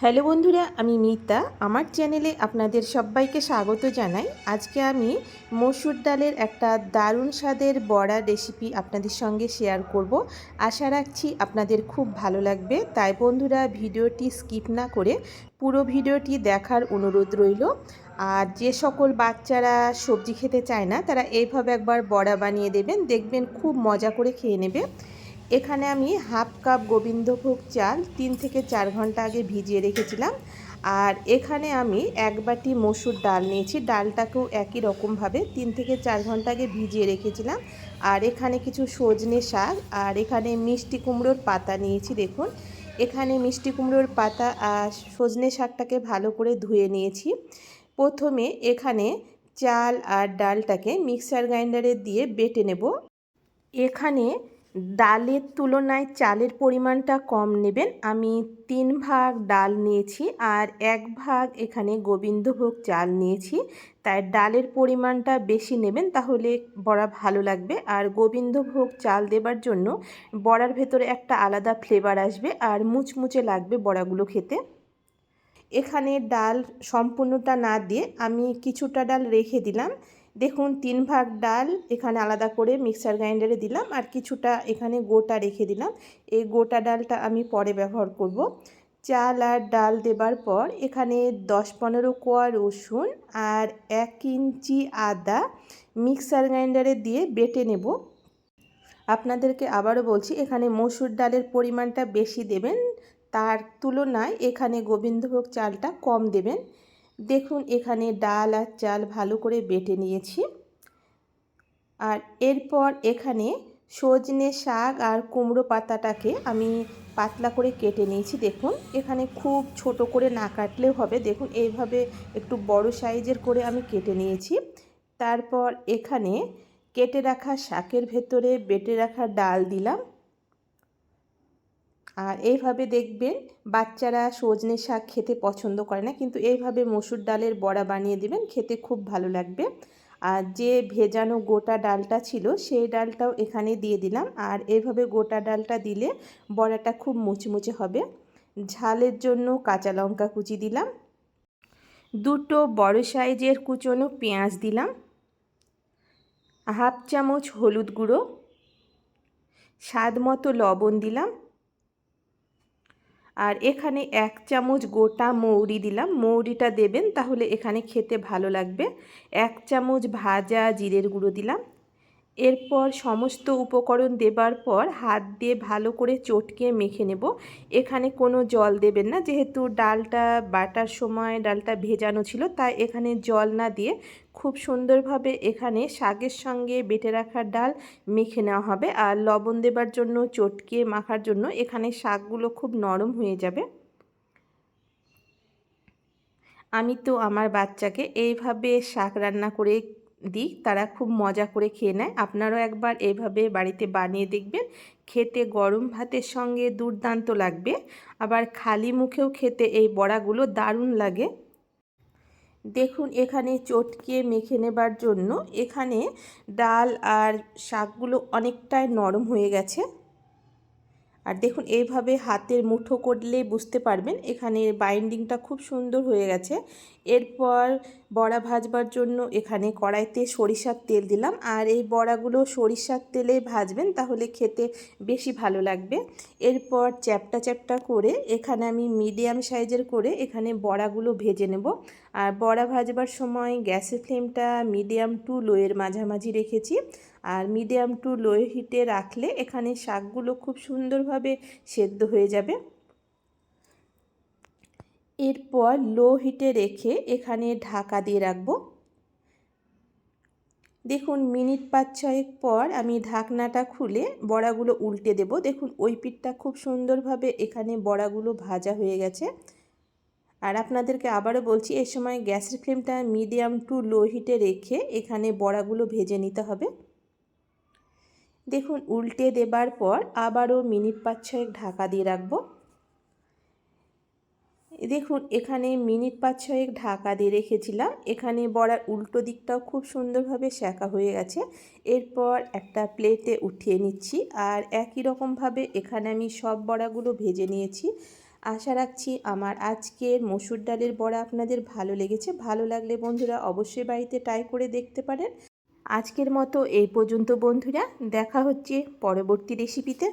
Hello বন্ধুরা, আমি মিতা। আমার চ্যানেলে আপনাদের সবাইকে স্বাগত জানাই। আজকে আমি মসুর ডালের একটা দারুণ স্বাদের বড়া রেসিপি আপনাদের সঙ্গে শেয়ার করব। আশা রাখছি আপনাদের খুব ভালো লাগবে। তাই বন্ধুরা, ভিডিওটি স্কিপ না করে পুরো ভিডিওটি দেখার অনুরোধ রইল। আর যে সকল বাচ্চারা সবজি খেতে চায় না, তারা এইভাবে একবার বড়া বানিয়ে দেবেন। দেখবেন খুব মজা করে খেয়ে নেবে। এখানে আমি হাফ কাপ গোবিন্দভোগ চাল তিন থেকে চার ঘণ্টা আগে ভিজিয়ে রেখেছিলাম। আর এখানে আমি এক বাটি মসুর ডাল নিয়েছি। ডালটাকেও একই রকমভাবে তিন থেকে চার ঘণ্টা আগে ভিজিয়ে রেখেছিলাম। আর এখানে কিছু সজনে শাক আর এখানে মিষ্টি কুমড়োর পাতা নিয়েছি, দেখুন। এখানে মিষ্টি কুমড়োর পাতা আর সজনে শাকটাকে ভালো করে ধুয়ে নিয়েছি। প্রথমে এখানে চাল আর ডালটাকে মিক্সার গ্রাইন্ডারে দিয়ে বেটে নেব। এখানে ডালের তুলনায় চালের পরিমাণটা কম নেবেন। আমি তিন ভাগ ডাল নিয়েছি আর এক ভাগ এখানে গোবিন্দভোগ চাল নিয়েছি। তাই ডালের পরিমাণটা বেশি নেবেন, তাহলে বড়া ভালো লাগবে। আর গোবিন্দভোগ চাল দেবার জন্য বড়ার ভেতরে একটা আলাদা ফ্লেভার আসবে আর মুচমুচে লাগবে বড়াগুলো খেতে। এখানে ডাল সম্পূর্ণটা না দিয়ে আমি কিছুটা ডাল রেখে দিলাম। দেখুন, তিন ভাগ ডাল এখানে আলাদা করে মিক্সার গ্রাইন্ডারে দিলাম আর কিছুটা এখানে গোটা রেখে দিলাম। এই গোটা ডালটা আমি পরে ব্যবহার করব। চাল আর ডাল দেবার পর এখানে দশ পনেরো কোয়া রসুন আর এক ইঞ্চি আদা মিক্সার গ্রাইন্ডারে দিয়ে বেটে নেব। আপনাদেরকে আবারও বলছি, এখানে মসুর ডালের পরিমাণটা বেশি দেবেন। তার তুলনায় এখানে গোবিন্দভোগ চালটা কম দেবেন। দেখুন, এখানে ডাল আর চাল ভালো করে বেটে নিয়েছি। আর এরপর এখানে সজনে শাক আর কুমড়ো পাতাটাকে আমি পাতলা করে কেটে নিয়েছি, দেখুন। এখানে খুব ছোট করে না কাটলেও হবে। দেখুন, এইভাবে একটু বড় সাইজের করে আমি কেটে নিয়েছি। তারপর এখানে কেটে রাখা শাকের ভেতরে বেটে রাখা ডাল দিলাম। আর এইভাবে দেখবেন বাচ্চারা সজনে শাক খেতে পছন্দ করে না, কিন্তু এইভাবে মসুর ডালের বড়া বানিয়ে দেবেন, খেতে খুব ভালো লাগবে। আর যে ভেজানো গোটা ডালটা ছিল, সেই ডালটাও এখানে দিয়ে দিলাম। আর এইভাবে গোটা ডালটা দিলে বড়াটা খুব মুচমুচে হবে। ঝালের জন্য কাঁচা লঙ্কা কুচি দিলাম। দুটো বড় সাইজের কুচনো পেঁয়াজ দিলাম। হাফ চামচ হলুদ গুঁড়ো। স্বাদ মতো লবণ দিলাম। আর এখানে এক চামচ গোটা মৌরি দিলাম। মৌরিটা দেবেন তাহলে এখানে খেতে ভালো লাগবে। এক চামচ ভাজা জিরের গুঁড়ো দিলাম। এরপর সমস্ত উপকরণ দেবার পর হাত দিয়ে ভালো করে চটকে মেখে নেব। এখানে কোনো জল দেবেন না, যেহেতু ডালটা বাটার সময় ডালটা ভেজানো ছিল, তাই এখানে জল না দিয়ে খুব সুন্দরভাবে এখানে শাকের সঙ্গে বেটে রাখার ডাল মেখে নেওয়া হবে আর লবণ দেবার জন্য, চটকে মাখার জন্য এখানে শাকগুলো খুব নরম হয়ে যাবে। আমি তো আমার বাচ্চাকে এইভাবে শাক রান্না করে দিই, তারা খুব মজা করে খেয়ে নেয়। আপনারাও একবার এইভাবে বাড়িতে বানিয়ে দেখবেন। খেতে গরম ভাতের সঙ্গে দুর্দান্ত লাগবে। আবার খালি মুখেও খেতে এই বড়াগুলো দারুণ লাগে। দেখুন, এখানে চটকে মেখে নেবার জন্য এখানে ডাল আর শাকগুলো অনেকটাই নরম হয়ে গেছে। আর দেখুন, এইভাবে হাতের মুঠো করলে বুঝতে পারবেন, এখানে বাইন্ডিংটা খুব সুন্দর হয়ে গেছে। এরপর বড়া ভাজবার জন্য এখানে কড়াইতে সরিষার তেল দিলাম। আর এই বড়াগুলো সরিষার তেলে ভাজবেন তাহলে খেতে বেশি ভালো লাগবে। এরপর চ্যাপটা চ্যাপটা করে এখানে আমি মিডিয়াম সাইজের করে এখানে বড়াগুলো ভেজে নেব। আর বড়া ভাজবার সময় গ্যাসের ফ্লেমটা মিডিয়াম টু লোয়ের মাঝামাঝি রেখেছি। আর মিডিয়াম টু লো হিটে রাখলে এখানে শাকগুলো খুব সুন্দরভাবে সেদ্ধ হয়ে যাবে। এরপর লো হিটে রেখে এখানে ঢাকা দিয়ে রাখব। দেখুন মিনিট পাঁচ ছয়েক পর আমি ঢাকনাটা খুলে বড়াগুলো উল্টে দেব। দেখুন ওই পিঠটা খুব সুন্দরভাবে এখানে বড়াগুলো ভাজা হয়ে গেছে। আর আপনাদেরকে আবারও বলছি, এই সময় গ্যাসের ফ্লেমটা মিডিয়াম টু লো হিটে রেখে এখানে বড়াগুলো ভেজে নিতে হবে। দেখুন উল্টে দেবার পর আবারও মিনিট পাঁচ ছয়েক ঢাকা দিয়ে রাখব। দেখুন, এখানে মিনিট পাঁচ ছয়েক ঢাকা দিয়ে রেখেছিলাম। এখানে বড়ার উল্টো দিকটাও খুব সুন্দরভাবে শেখা হয়ে গেছে। এরপর একটা প্লেটে উঠিয়ে নিচ্ছি আর একই রকমভাবে এখানে আমি সব বড়াগুলো ভেজে নিয়েছি। আশা রাখছি আমার আজকের মসুর ডালের বড়া আপনাদের ভালো লেগেছে। ভালো লাগলে বন্ধুরা অবশ্যই বাড়িতে ট্রাই করে দেখতে পারেন। আজকের মতো এই পর্যন্ত বন্ধুরা, দেখা হচ্ছে পরবর্তী রেসিপিতে।